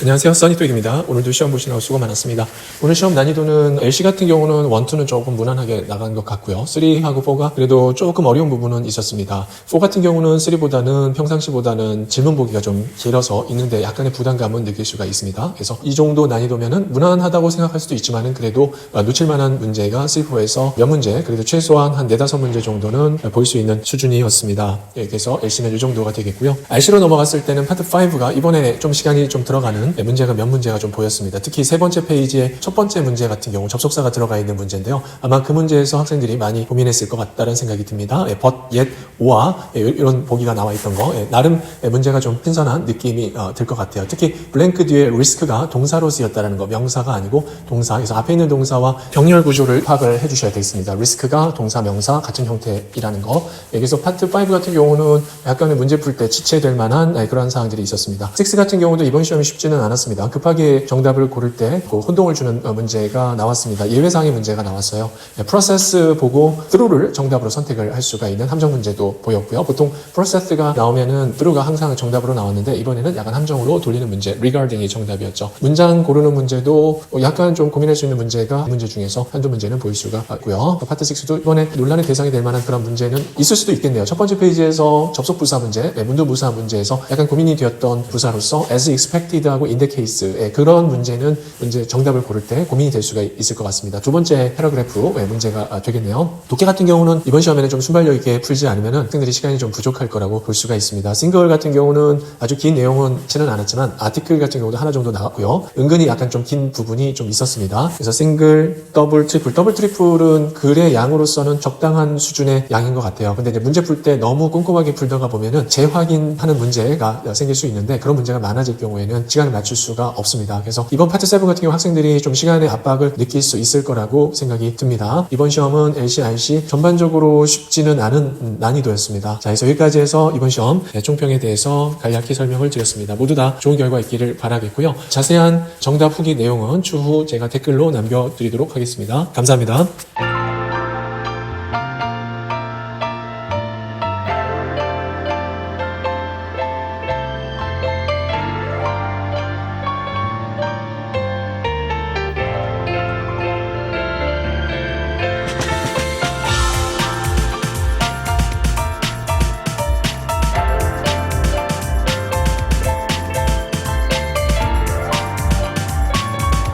안녕하세요. 써니토익입니다. 오늘도 시험 보시느라 수고 많았습니다. 오늘 시험 난이도는 LC 같은 경우는 1, 2는 조금 무난하게 나간 것 같고요. 3하고 4가 그래도 조금 어려운 부분은 있었습니다. 4 같은 경우는 3보다는 평상시보다는 질문 보기가 좀 길어서 있는데 약간의 부담감은 느낄 수가 있습니다. 그래서 이 정도 난이도면은 무난하다고 생각할 수도 있지만은 그래도 어, 놓칠 만한 문제가 3, 4에서 몇 문제, 그래도 최소한 한 4, 5문제 정도는 볼 수 있는 수준이었습니다. 예, 그래서 LC는 이 정도가 되겠고요. RC로 넘어갔을 때는 파트 5가 이번에 좀 시간이 좀 들어가는 네, 문제가 몇 문제가 좀 보였습니다. 특히 세 번째 페이지의 첫 번째 문제 같은 경우 접속사가 들어가 있는 문제인데요. 아마 그 문제에서 학생들이 많이 고민했을 것 같다는 생각이 듭니다. 예, but, yet, or 예, 이런 보기가 나와 있던 거 예, 나름 예, 문제가 좀 신선한 느낌이 어, 들것 같아요. 특히 블랭크 뒤에 risk가 동사로 쓰였다는 거 명사가 아니고 동사 그래서 앞에 있는 동사와 병렬 구조를 파악을 해주셔야 되겠습니다. risk가 동사 명사 같은 형태이라는 거 예, 그래서 파트 5 같은 경우는 약간의 문제 풀 때 지체될 만한 예, 그러한 사항들이 있었습니다. 6 같은 경우도 이번 시험이 쉽지는 않았습니다. 급하게 정답을 고를 때 그 혼동을 주는 어, 문제가 나왔습니다. 예외상의 문제가 나왔어요. 프로세스 보고 through를 정답으로 선택을 할 수가 있는 함정 문제도 보였고요. 보통 프로세스가 나오면은 through가 항상 정답으로 나왔는데 이번에는 약간 함정으로 돌리는 문제 regarding이 정답이었죠. 문장 고르는 문제도 약간 좀 고민할 수 있는 문제가 이 문제 중에서 한두 문제는 보일 수가 있고요. 파트 6도 이번에 논란의 대상이 될 만한 그런 문제는 있을 수도 있겠네요. 첫 번째 페이지에서 접속 부사 문제, 네, 문도 부사 문제에서 약간 고민이 되었던 부사로서 as expected하고 in the case 예, 그런 문제는 문제 정답을 고를 때 고민이 될 수가 있을 것 같습니다. 두 번째 패러그래프 예, 문제가 아, 되겠네요. 독해 같은 경우는 이번 시험에는 좀 순발력 있게 풀지 않으면 학생들이 시간이 좀 부족할 거라고 볼 수가 있습니다. 싱글 같은 경우는 아주 긴 내용은 치는 않았지만 아티클 같은 경우도 하나 정도 나왔고요. 은근히 약간 좀 긴 부분이 좀 있었습니다. 그래서 싱글, 더블, 트리플, 더블 트리플은 글의 양으로서는 적당한 수준의 양인 것 같아요. 근데 이제 문제 풀 때 너무 꼼꼼하게 풀다가 보면은 재확인하는 문제가 생길 수 있는데 그런 문제가 많아질 경우에는 시간을 맞출 수가 없습니다. 그래서 이번 파트 7 같은 경우 학생들이 좀 시간의 압박을 느낄 수 있을 거라고 생각이 듭니다. 이번 시험은 LC, RC 전반적으로 쉽지는 않은 음, 난이도였습니다. 자, 그래서 여기까지 해서 이번 시험 네, 총평에 대해서 간략히 설명을 드렸습니다. 모두 다 좋은 결과 있기를 바라겠고요. 자세한 정답 후기 내용은 추후 제가 댓글로 남겨드리도록 하겠습니다. 감사합니다.